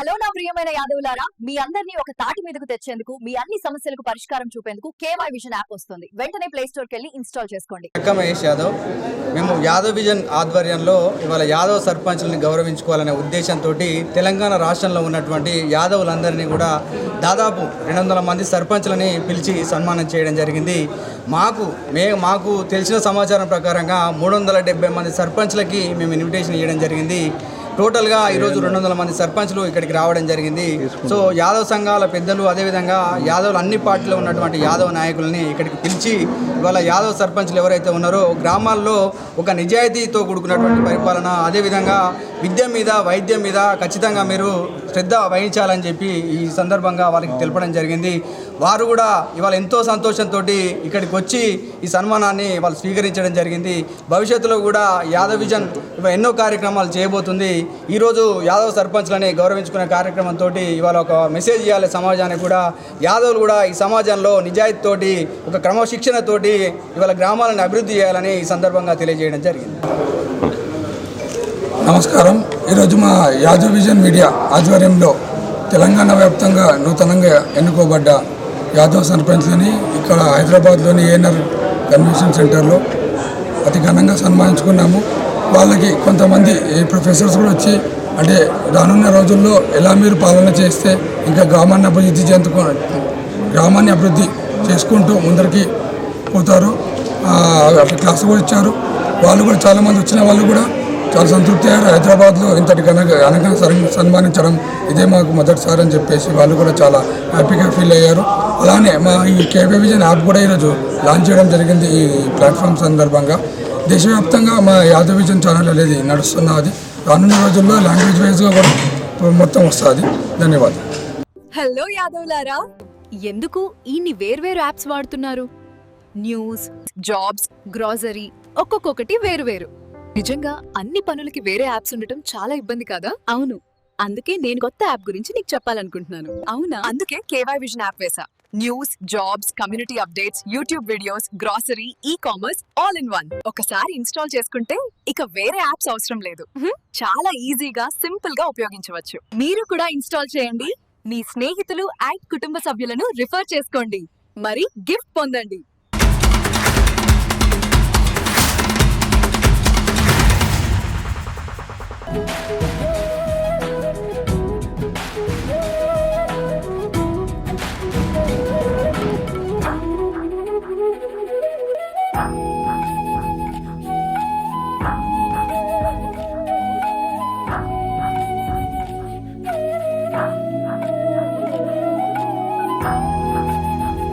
Hello నా ప్రియమైన యాదవులారా మీ అందరినీ ఒక తాటి మీదకు తెచ్చేందుకు మీ అన్ని సమస్యలకు పరిష్కారం చూపేందుకు కేవై విజన్ యాప్ వస్తుంది. వెంటనే ప్లే స్టోర్ వెళ్ళి ఇన్స్టాల్ చేసుకోండి. లెక్క మహేష్ యాదవ్ మేము యాదవ్ విజన్ ఆధ్వర్యంలో ఇవాళ యాదవ్ సర్పంచ్ని గౌరవించుకోవాలనే ఉద్దేశంతో తెలంగాణ రాష్ట్రంలో ఉన్నటువంటి యాదవులందరినీ కూడా దాదాపు రెండు వందల మంది సర్పంచ్లని పిలిచి సన్మానం చేయడం జరిగింది. మాకు మే మాకు తెలిసిన సమాచారం ప్రకారంగా మూడు వందల మంది సర్పంచ్లకి మేము ఇన్విటేషన్ ఇవ్వడం జరిగింది. టోటల్గా ఈరోజు రెండు వందల మంది సర్పంచ్లు ఇక్కడికి రావడం జరిగింది. సో యాదవ్ సంఘాల పెద్దలు అదేవిధంగా యాదవ్లు అన్ని పార్టీలో ఉన్నటువంటి యాదవ్ నాయకుల్ని ఇక్కడికి పిలిచి ఇవాళ యాదవ్ సర్పంచ్లు ఎవరైతే ఉన్నారో గ్రామాల్లో ఒక నిజాయితీతో కూడుకున్నటువంటి పరిపాలన అదేవిధంగా విద్య మీద వైద్యం మీద ఖచ్చితంగా మీరు శ్రద్ధ వహించాలని చెప్పి ఈ సందర్భంగా వారికి తెలపడం జరిగింది. వారు కూడా ఇవాళ ఎంతో సంతోషంతో ఇక్కడికి వచ్చి ఈ సన్మానాన్ని వాళ్ళు స్వీకరించడం జరిగింది. భవిష్యత్తులో కూడా యాదవ్ విజన్ ఇవాళ ఎన్నో కార్యక్రమాలు చేయబోతుంది. ఈరోజు యాదవ్ సర్పంచ్లని గౌరవించుకునే కార్యక్రమంతో ఇవాళ ఒక మెసేజ్ ఇవ్వాలి సమాజానికి కూడా. యాదవులు కూడా ఈ సమాజంలో నిజాయితీతోటి ఒక క్రమశిక్షణతోటి ఇవాళ గ్రామాలను అభివృద్ధి చేయాలని ఈ సందర్భంగా తెలియజేయడం జరిగింది. నమస్కారం. ఈరోజు మా యాదవ్ విజన్ మీడియా ఆధ్వర్యంలో తెలంగాణ వ్యాప్తంగా నూతనంగా ఎన్నుకోబడ్డ యాదవ్ సర్పంచ్లని ఇక్కడ హైదరాబాద్లోని ఏఎన్ఆర్ కన్వెన్షన్ సెంటర్లో అతి ఘనంగా సన్మానించుకున్నాము. వాళ్ళకి కొంతమంది ప్రొఫెసర్స్ కూడా వచ్చి అంటే రానున్న రోజుల్లో ఎలా మీరు పాలన చేస్తే ఇంకా గ్రామాన్ని అభివృద్ధి చెందుకు గ్రామాన్ని అభివృద్ధి చేసుకుంటూ ముందరికి పోతారు. అట్లా క్లాస్ కూడా ఇచ్చారు. వాళ్ళు కూడా చాలామంది వచ్చిన వాళ్ళు కూడా చాలా సంతృప్తి అయ్యారు. హైదరాబాద్లో ఇంతటి ఘనంగా ఘనంగా సన్మానించడం ఇదే మాకు మొదటిసారి అని చెప్పేసి వాళ్ళు కూడా చాలా హ్యాపీగా ఫీల్ అయ్యారు. అలానే మా ఈ కేబీ విజన్ యాప్ కూడా ఈరోజు లాంచ్ చేయడం జరిగింది ఈ ప్లాట్ఫామ్ సందర్భంగా. దేశవ్యాప్తంగా మా యాదవ్ విజన్ ఛానల్ అనేది నడుస్తున్నది రానున్న రోజుల్లో లాంగ్వేజ్ వైజ్గా కూడా మొత్తం వస్తుంది. ధన్యవాదాలు. హలో యాదవ్లారా. ఎందుకు ఇన్ని వేర్వేరు యాప్స్ వాడుతున్నారు? న్యూస్ జాబ్స్ గ్రాసరీ ఒక్కొక్కటి వేరు వేరు నిజంగా అన్ని పనులకి వేరే యాప్స్ ఉండటం చాలా ఇబ్బంది కదా? అవును. అందుకే నేను కొత్త యాప్ గురించి నీకు చెప్పాలనుకుంటున్నాను. అవునా? అందుకే కేవై విజన్ యాప్ వేసా news jobs community updates YouTube videos grocery e commerce all in one ఒకసారి ఇన్స్టాల్ చేసుకుంటే ఇక వేరే యాప్స్ అవసరం లేదు. చాలా ఈజీగా సింపుల్గా ఉపయోగించవచ్చు. మీరు కూడా ఇన్స్టాల్ చేయండి. మీ స్నేహితులు అండ్ కుటుంబ సభ్యులను రిఫర్ చేసుకోండి. మరి గిఫ్ట్ పొందండి.